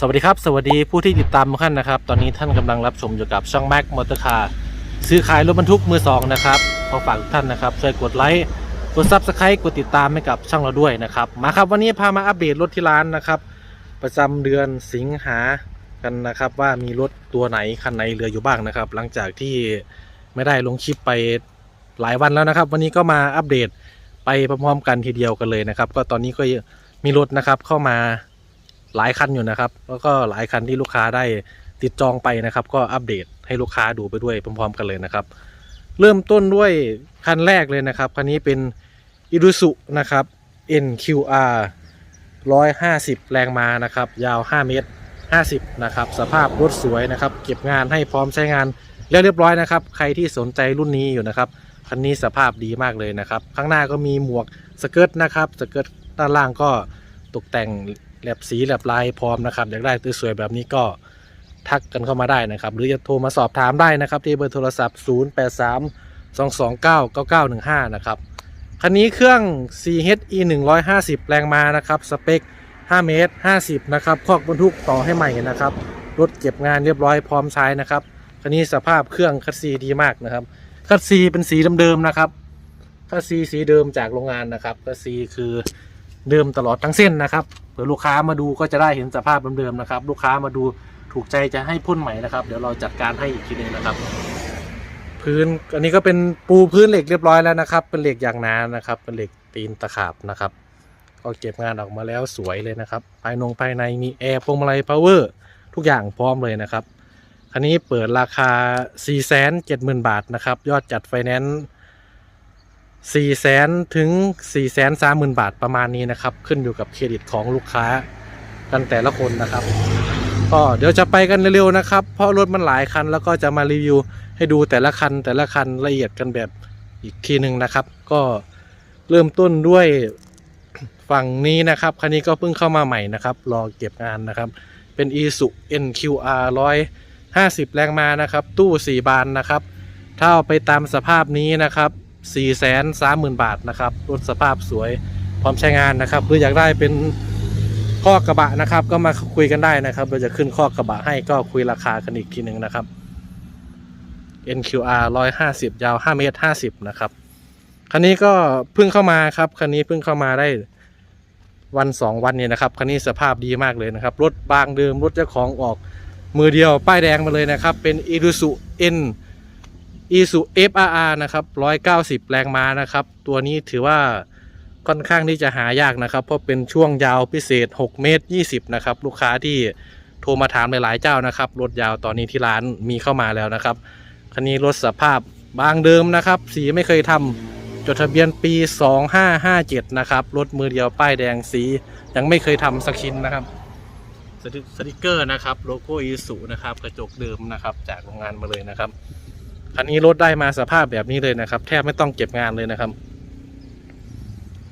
สวัสดีครับ สวัสดีผู้ที่ติดตามทุกท่านนะครับ ตอนนี้ท่านกำลังรับชมอยู่กับช่องแม็กมอเตอร์คาร์ซื้อขายรถบรรทุกมือสองนะครับขอฝากทุกท่านนะครับช่วยกดไลค์กดซับสไครต์กดติดตามให้กับช่องเราด้วยนะครับมาครับวันนี้พามาอัปเดตรถที่ร้านนะครับ ประจำเดือนสิงหากันนะครับ ว่ามีรถตัวไหนคันไหนเหลืออยู่บ้างนะครับ หลังจากที่ไม่ได้ลงคลิปไปหลายวันแล้วนะครับ วันนี้ก็มาอัปเดตไปพร้อมๆกันทีเดียวกันเลยนะครับ ก็ตอนนี้ก็มีรถนะครับเข้ามา หลายคันอยู่นะครับ แล้วก็หลายคันที่ลูกค้าได้ติดจองไปนะครับ ก็อัปเดตให้ลูกค้าดูไปด้วยพร้อม ๆ กันเลยนะครับ เริ่มต้นด้วยคันแรกเลยนะครับคันนี้เป็น i ิ u ุนะครับ NQR 150 แรงม้านะครับ ยาว 5 เมตร 50 นะครับ สภาพรถสวยนะครับ เก็บงานให้พร้อมใช้งานแล้วเรียบร้อยนะครับ ใครที่สนใจรุ่นนี้อยู่นะครับ คันนี้สภาพดีมากเลยนะครับ ข้างหน้าก็มีหมวกสเกิร์ตนะครับ สเกิร์ตด้านล่างก็ตกแต่ง แหลบสีแหลบลายพร้อมนะครับ อยากได้สวยๆแบบนี้ก็ทักกันเข้ามาได้นะครับ หรือจะโทรมาสอบถามได้นะครับ ที่เบอร์โทรศัพท์ 083 229 9915 นะครับ คันนี้เครื่อง CHE 150 แรงม้านะครับ สเปค 5 เมตร 50 นะครับคอกบรรทุกต่อให้ใหม่นะครับ รถเก็บงานเรียบร้อยพร้อมใช้นะครับ คันนี้สภาพเครื่องคัสซีดีมากนะครับ คัสซีเป็นสีเดิมๆนะครับคัสซีสีเดิมจากโรงงานนะครับคัสซีคือ เดิมตลอดทั้งเส้นนะครับเผื่อลูกค้ามาดูก็จะได้เห็นสภาพเดิมๆนะครับ ลูกค้ามาดูถูกใจจะให้พ่นใหม่นะครับ เดี๋ยวเราจัดการให้อีกทีหนึงนะครับ พื้นอันนี้ก็เป็นปูพื้นเหล็กเรียบร้อยแล้วนะครับ เป็นเหล็กอย่างหนานะครับ เป็นเหล็กตีนตะขาบนะครับก็เก็บงานออกมาแล้วสวยเลยนะครับ ภายนงภายในมีแอร์พวงมาลัยพาวเวอร์ทุกอย่างพร้อมเลยนะครับคันนี้เปิดราคา 4 7 0 0 0 0 บาทนะครับ ยอดจัดไฟแนนซ์ 4 0 0 0 0ถึง4 3 0 0 0 0บาทประมาณนี้นะครับ ขึ้นอยู่กับเครดิตของลูกค้ากันแต่ละคนนะครับก็เดี๋ยวจะไปกันเร็วๆนะครับ เพราะรถมันหลายคันแล้วก็จะมารีวิวให้ดูแต่ละคันแต่ละคันละเอียดกันแบบอีกทีหนึ่งนะครับ ก็เริ่มต้นด้วยฝั่งนี้นะครับคันนี้ก็เพิ่งเข้ามาใหม่นะครับรอเก็บงานนะครับ เป็น i s u NQR 150 แรงมานะครับ ตู้ 4 บานนะครับ ถ้าเอาไปตามสภาพนี้นะครับ 430,000 บาทนะครับรถสภาพสวยพร้อมใช้งานนะครับ หรืออยากได้เป็นข้อกระบะนะครับ ก็มาคุยกันได้นะครับ เราจะขึ้นข้อกระบะให้ก็คุยราคากันอีกทีหนึ่งนะครับ NQR 150 ยาว 5 เมตร 50 นะครับ คันนี้ก็เพิ่งเข้ามาครับ คันนี้เพิ่งเข้ามาได้วันสองวันเนี่ยนะครับ คันนี้สภาพดีมากเลยนะครับ รถบางเดิม รถเจ้าของออกมือเดียว ป้ายแดงมาเลยนะครับ เป็น i r u s u N i s u FRR นะครับ 190 แรงม้านะครับ ตัวนี้ถือว่าค่อนข้างที่จะหายากนะครับ เพราะเป็นช่วงยาวพิเศษ 6 เมตร 20 นะครับ ลูกค้าที่โทรมาถามหลายๆเจ้านะครับ รถยาวตอนนี้ที่ร้านมีเข้ามาแล้วนะครับ คันนี้รถสภาพบางเดิมนะครับ สีไม่เคยทำจดทะเบียนปี 2557 นะครับ รถมือเดียวป้ายแดงสี ยังไม่เคยทำสักชิ้นนะครับสติสติกเกอร์นะครับ โลโก้อีสุนะครับ กระจกเดิมนะครับ จากโรงงานมาเลยนะครับ คันนี้รถได้มาสภาพแบบนี้เลยนะครับ แทบไม่ต้องเก็บงานเลยนะครับ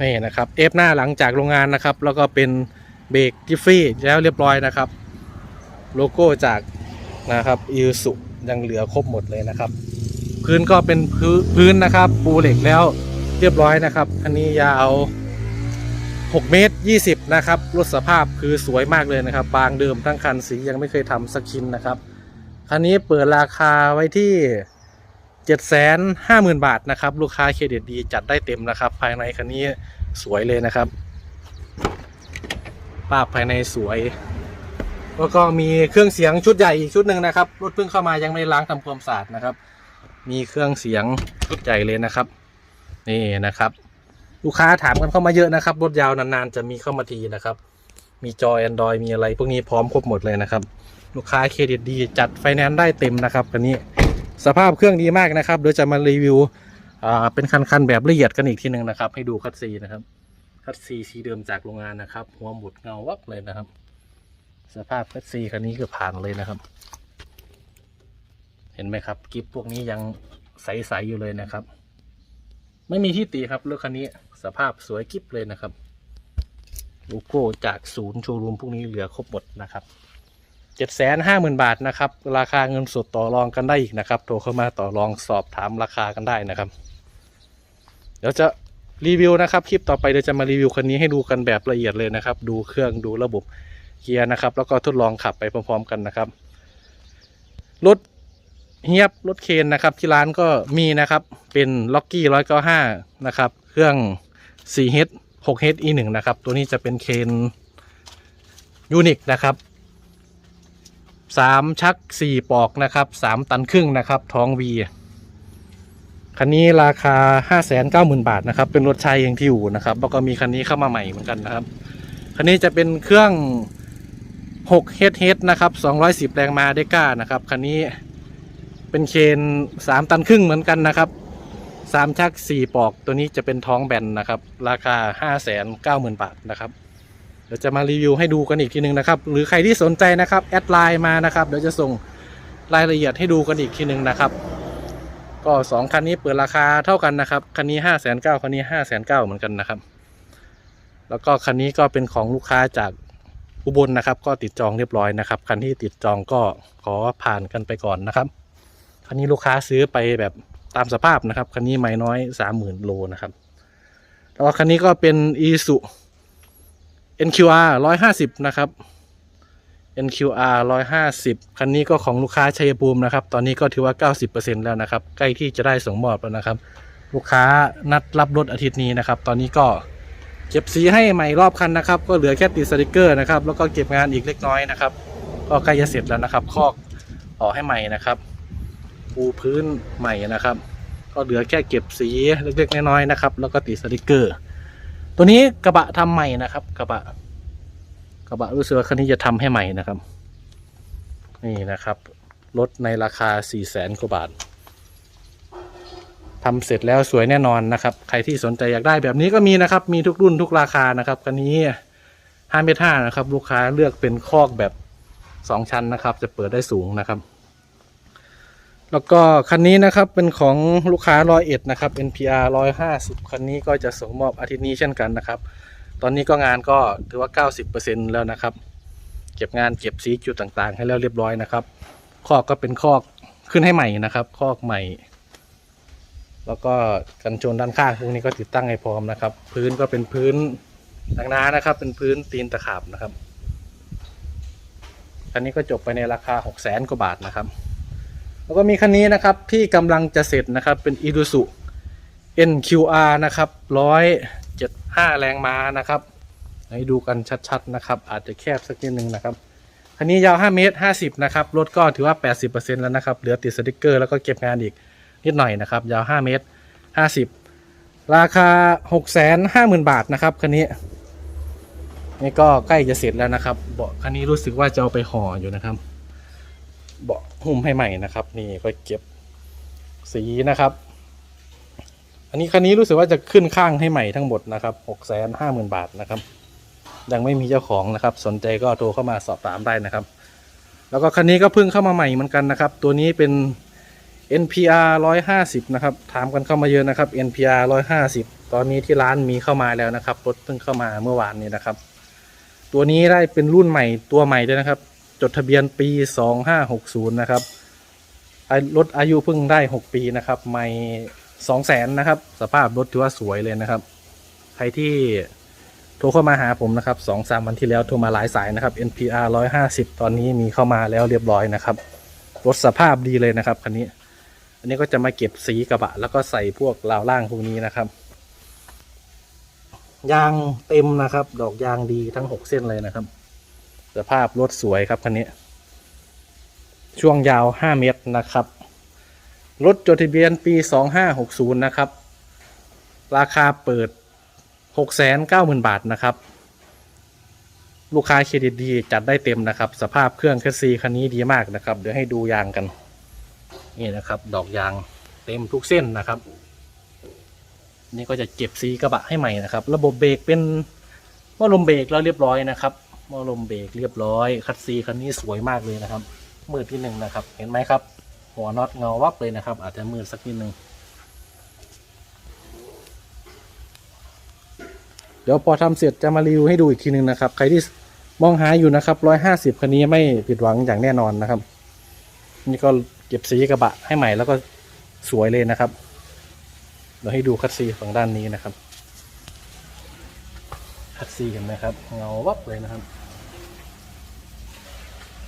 นี่นะครับเอฟหน้าหลังจากโรงงานนะครับ แล้วก็เป็นเบรกจิฟฟี่แล้วเรียบร้อยนะครับ โลโก้จากนะครับอีสุยังเหลือครบหมดเลยนะครับ พื้นก็เป็นพื้นพื้นนะครับ ปูเหล็กแล้วเรียบร้อยนะครับ อันนี้ยาว6เมตร20 นะครับ รถสภาพคือสวยมากเลยนะครับ บางเดิมทั้งคันสียังไม่เคยทำสักชิ้นนะครับ คันนี้เปิดราคาไว้ที่ 750,000 บาทนะครับ ลูกค้าเครดิตดีจัดได้เต็มนะครับ ภายในคันนี้สวยเลยนะครับ ป้าบภายในสวย แล้วก็มีเครื่องเสียงชุดใหญ่อีกชุดหนึ่งนะครับ รถเพิ่งเข้ามายังไม่ล้างทำความสะอาดนะครับ มีเครื่องเสียงชุดใหญ่เลยนะครับ นี่นะครับ ลูกค้าถามกันเข้ามาเยอะนะครับ รถยาวนานๆจะมีเข้ามาทีนะครับ มีจอ Android มีอะไรพวกนี้พร้อมครบหมดเลยนะครับ ลูกค้าเครดิตดีจัดไฟแนนซ์ได้เต็มนะครับคันนี้ สภาพเครื่องดีมากนะครับเดี๋ยวจะมารีวิวเป็นคันๆแบบละเอียดกันอีกทีหนึ่งนะครับ ให้ดูคัดซีนะครับ คัดซีสีเดิมจากโรงงานนะครับ หัวหมุดเงาวับเลยนะครับ สภาพคัดซีคันนี้คือผ่านเลยนะครับ เห็นไหมครับกิฟพวกนี้ยังใสๆอยู่เลยนะครับ ไม่มีที่ตีครับรถคันนี้สภาพสวยกิฟเลยนะครับโลโก้จากศูนย์โชว์รูมพวกนี้เหลือครบหมดนะครับ เจ็ดแสนห้าหมื่นบาทนะครับ ราคาเงินสดต่อรองกันได้อีกนะครับ โทรเข้ามาต่อรองสอบถามราคากันได้นะครับ เดี๋ยวจะรีวิวนะครับ คลิปต่อไปเดี๋ยวจะมารีวิวคันนี้ให้ดูกันแบบละเอียดเลยนะครับ ดูเครื่องดูระบบเกียร์นะครับ แล้วก็ทดลองขับไปพร้อม ๆ กันนะครับ รถเฮียบรถเคนนะครับ ที่ร้านก็มีนะครับ เป็นล็อกกี้ร้อยเก้าห้านะครับ เครื่อง 4H 6H E1 นะครับ ตัวนี้จะเป็นเคนยูนิคนะครับ สามชักสี่ปอกนะครับสามตันครึ่งนะครับ ท้องวีคันนี้ราคา5 9 0 0 0 0บาทนะครับ เป็นรถชายเองที่อยู่นะครับแล้วก็มีคันนี้เข้ามาใหม่เหมือนกันนะครับ คันนี้จะเป็นเครื่อง6 HH นะครับ210แรงมาได้ก้านะครับ คันนี้เป็นเคน3ตันครึ่งเหมือนกันนะครับ3ชัก4ปอกตัวนี้จะเป็นท้องแบนนะครับ ราคา590,000บาทนะครับ ดี๋ยวจะมารีวิวให้ดูกันอีกทีหนึ่งนะครับ หรือใครที่สนใจนะครับแอดไลน์มานะครับเดี๋ยวจะส่งรายละเอียดให้ดูกันอีกทีหนึ่งนะครับ ก็ 2 คันนี้เปิดราคาเท่ากันนะครับ คันนี้5 9 0 0 0คันนี้5 9 0 0 0เหมือนกันนะครับ แล้วก็คันนี้ก็เป็นของลูกค้าจากอุบลนะครับ ก็ติดจองเรียบร้อยนะครับ คันที่ติดจองก็ขอผ่านกันไปก่อนนะครับ คันนี้ลูกค้าซื้อไปแบบตามสภาพนะครับ คันนี้ไม่น้อยสามหมื่นโลนะครับ แล้วคันนี้ก็เป็น e s u NQR 150 นะครับ NQR 150 คันนี้ก็ของลูกค้าชัยภูมินะครับ ตอนนี้ก็ถือว่า 90%แล้วนะครับ ใกล้ที่จะได้ส่งมอบแล้วนะครับ ลูกค้านัดรับรถอาทิตย์นี้นะครับ ตอนนี้ก็เก็บสีให้ใหม่รอบคันนะครับ ก็เหลือแค่ติดสติกเกอร์นะครับ แล้วก็เก็บงานอีกเล็กน้อยนะครับ ก็ใกล้จะเสร็จแล้วนะครับคอกต่อให้ใหม่นะครับ ปูพื้นใหม่นะครับ ก็เหลือแค่เก็บสีเล็กๆน้อยๆนะครับ แล้วก็ติดสติกเกอร์ ตัวนี้กระบะทำใหม่นะครับ กระบะ กระบะรู้สึกว่าคันนี้จะทำให้ใหม่นะครับ นี่นะครับรถในราคา4ี่แสนกว่าบาททำเสร็จแล้วสวยแน่นอนนะครับ ใครที่สนใจอยากได้แบบนี้ก็มีนะครับ มีทุกรุ่นทุกราคานะครับคันนี้ห้าเมตรห้านะครับ ลูกค้าเลือกเป็นคอกแบบสองชั้นนะครับ จะเปิดได้สูงนะครับ แล้วก็คันนี้นะครับเป็นของลูกค้าร้อยเอ็ดนะครับ NPR ร้อยห้าสิบคันนี้ก็จะส่งมอบอาทิตย์นี้เช่นกันนะครับ ตอนนี้ก็งานก็ถือว่า 90%แล้วนะครับ เก็บงานเก็บสีจุดต่างๆ ให้แล้วเรียบร้อยนะครับคอกก็เป็นคอกขึ้นให้ใหม่นะครับคอกใหม่ แล้วก็กันชนด้านข้างพวกนี้ก็ติดตั้งให้พร้อมนะครับ พื้นก็เป็นพื้นดังน้านะครับ เป็นพื้นตีนตะขาบนะครับคันนี้ก็จบไปในราคา 6 0แสนกว่าบาทนะครับ แล้วก็มีคันนี้นะครับที่กำลังจะเสร็จนะครับเป็น i d u s u NQR นะครับ175 แรงม้านะครับ ให้ดูกันชัดๆนะครับ อาจจะแคบสักนิดนึงนะครับ คันนี้ยาว 5 เมตร 50 นะครับ รถก็ถือว่า 80%แล้วนะครับ เหลือติดสติกเกอร์แล้วก็เก็บงานอีกนิดหน่อยนะครับ ยาว 5 เมตร 50 ราคา 650,000 บาทนะครับคันนี้ นี่ก็ใกล้จะเสร็จแล้วนะครับ เบาะคันนี้รู้สึกว่าจะเอาไปห่ออยู่นะครับ เบาะ หุ้มให้ใหม่นะครับ นี่ก็เก็บสีนะครับ อันนี้คันนี้รู้สึกว่าจะขึ้นข้างให้ใหม่ทั้งหมดนะครับหกแสนห้าหมื่นบาทนะครับ ยังไม่มีเจ้าของนะครับ สนใจก็โทรเข้ามาสอบถามได้นะครับ แล้วก็คันนี้ก็เพิ่งเข้ามาใหม่เหมือนกันนะครับ ตัวนี้เป็น NPR 150 นะครับ ถามกันเข้ามาเยอะนะครับ NPR 150 ตอนนี้ที่ร้านมีเข้ามาแล้วนะครับ รถเพิ่งเข้ามาเมื่อวานนี้นะครับ ตัวนี้ได้เป็นรุ่นใหม่ตัวใหม่ด้วยนะครับ จดทะเบียนปี 2560 นะครับรถอายุเพิ่งได้ 6 ปีนะครับใหม่สองแสนนะครับ สภาพรถถือว่าสวยเลยนะครับ ใครที่โทรเข้ามาหาผมนะครับสองสามวันที่แล้วโทรมาหลายสายนะครับ NPR 150 ตอนนี้มีเข้ามาแล้วเรียบร้อยนะครับรถสภาพดีเลยนะครับคันนี้ อันนี้ก็จะมาเก็บสีกระบะ แล้วก็ใส่พวกราวล่างพวกนี้นะครับ ยางเต็มนะครับ ดอกยางดีทั้งหกเส้นเลยนะครับ สภาพรถสวยครับคันนี้ ช่วงยาว 5 เมตรนะครับ รถจดทะเบียนปี 2560 นะครับ ราคาเปิด 690,000 บาทนะครับ ลูกค้าเครดิตดีจัดได้เต็มนะครับ สภาพเครื่องแคสซีคันนี้ดีมากนะครับ เดี๋ยวให้ดูยางกัน นี่นะครับ ดอกยางเต็มทุกเส้นนะครับ นี่ก็จะเก็บสีกระบะให้ใหม่นะครับ ระบบเบรกเป็นหม้อลมเบรกแล้วเรียบร้อยนะครับ อลมเบรกเรียบร้อย คัดซีคันนี้สวยมากเลยนะครับ มืดที่หนึ่งนะครับ เห็นไหมครับ หัวน็อตเงาวับเลยนะครับ อาจจะมืดสักนิดนึงเดี๋ยวพอทำเสร็จจะมารีวิวให้ดูอีกทีหนึ่งนะครับ ใครที่มองหาอยู่นะครับร้อยห้าสิบคันนี้ไม่ผิดหวังอย่างแน่นอนนะครับ นี่ก็เก็บสีกระบะให้ใหม่แล้วก็สวยเลยนะครับเดี๋ยวให้ดูคัดซีฝั่งด้านนี้นะครับคัดซีเห็นไหมครับ เงาวับเลยนะครับ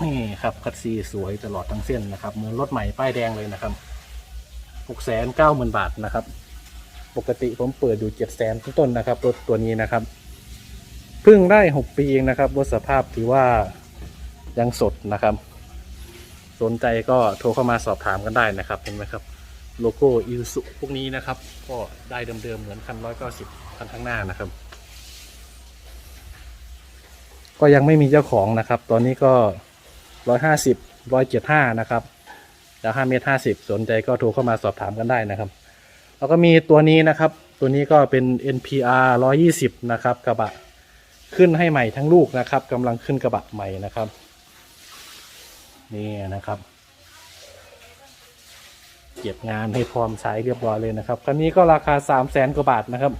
นี่ครับคัดซีสวยตลอดทั้งเส้นนะครับเหมือนรถใหม่ป้ายแดงเลยนะครับหกแสนเก้าหมื่นบาทนะครับ ปกติผมเปิดอยู่เจ็ดแสนต้นๆนะครับรถตัวนี้นะครับเพิ่งได้หกปีเองนะครับรถสภาพถือว่ายังสดนะครับ สนใจก็โทรเข้ามาสอบถามกันได้นะครับเห็นไหมครับ โลโก้อิสุพวกนี้นะครับ ก็ได้เดิมๆเหมือนคันร้อยเก้าสิบคันข้างหน้านะครับ ก็ยังไม่มีเจ้าของนะครับ ตอนนี้ก็ ร้อยห้าสิบร้อยเจ็ดห้านะครับจากห้าเมตรห้าสิบสนใจก็โทรเข้ามาสอบถามกันได้นะครับ แล้วก็มีตัวนี้นะครับ ตัวนี้ก็เป็น NPR 120นะครับกระบะขึ้นให้ใหม่ทั้งลูกนะครับกำลังขึ้นกระบะใหม่นะครับนี่นะครับเก็บงานให้พร้อมใช้เรียบร้อยเลยนะครับคันนี้ก็ราคา3 0 0แสนกว่าบาทนะครับ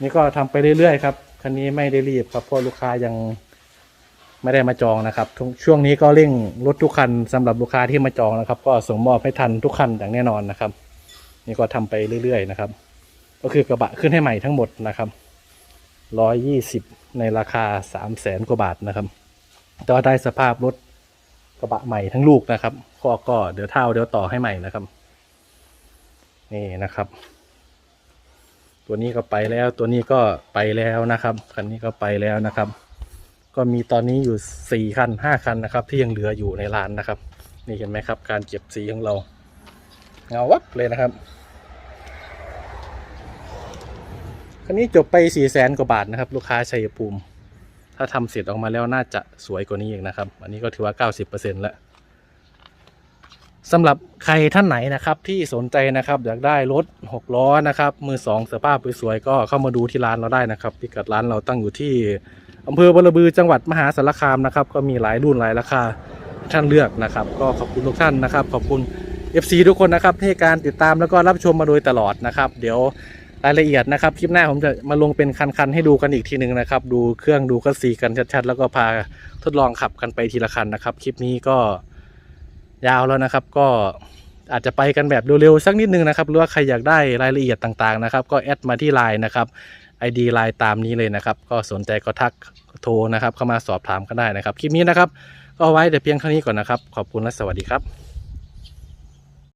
นี่ก็ทำไปเรื่อยๆครับคันนี้ไม่ได้รีบครับเพราะลูกค้ายัง ไม่ได้มาจองนะครับ ช่วงนี้ก็เร่งรถทุกคันสำหรับลูกค้าที่มาจองนะครับ ก็ส่งมอบให้ทันทุกคันอย่างแน่นอนนะครับ นี่ก็ทำไปเรื่อยๆนะครับ ก็คือกระบะขึ้นให้ใหม่ทั้งหมดนะครับร้อยยี่สิบในราคาสามแสนกว่าบาทนะครับแต่ว่าได้สภาพรถกระบะใหม่ทั้งลูกนะครับก็ก็เดี๋ยวเท่าเดี๋ยวต่อให้ใหม่นะครับ นี่นะครับ ตัวนี้ก็ไปแล้วตัวนี้ก็ไปแล้วนะครับคันนี้ก็ไปแล้วนะครับ ก็มีตอนนี้อยู่สี่คันห้าคันนะครับ ที่ยังเหลืออยู่ในร้านนะครับ นี่เห็นไหมครับ การเก็บสีของเรา เงาวับเลยนะครับคันนี้จบไปสี่แสนกว่าบาทนะครับ ลูกค้าชัยภูมิ ถ้าทำเสร็จออกมาแล้วน่าจะสวยกว่านี้อีกนะครับ อันนี้ก็ถือว่า 90%แล้วสำหรับใครท่านไหนนะครับที่สนใจนะครับอยากได้รถ 6 ล้อนะครับมือสองสภาพสวยๆก็เข้ามาดูที่ร้านเราได้นะครับพิกัดร้านเราตั้งอยู่ที่ อำเภอบรบือจังหวัดมหาสารคามนะครับก็มีหลายรุ่นหลายราคาท่านเลือกนะครับ ก็ขอบคุณทุกท่านนะครับ ขอบคุณ FC ทุกคนนะครับที่การติดตามแล้วก็รับชมมาโดยตลอดนะครับ เดี๋ยวรายละเอียดนะครับคลิปหน้าผมจะมาลงเป็นคันๆให้ดูกันอีกทีหนึ่งนะครับ ดูเครื่องดูคัสซีกันชัดๆ แล้วก็พาทดลองขับกันไปทีละคันนะครับ คลิปนี้ก็ยาวแล้วนะครับ ก็อาจจะไปกันแบบเร็วๆสักนิดนึงนะครับหรือว่าใครอยากได้รายละเอียดต่างๆนะครับ ก็แอดมาที่ไลน์นะครับ ID ไลน์ตามนี้เลยนะครับ ก็สนใจก็ทักโทรนะครับ เข้ามาสอบถามก็ได้นะครับ คลิปนี้นะครับ ก็ไว้แต่เพียงเท่านี้ก่อนนะครับ ขอบคุณและสวัสดีครับ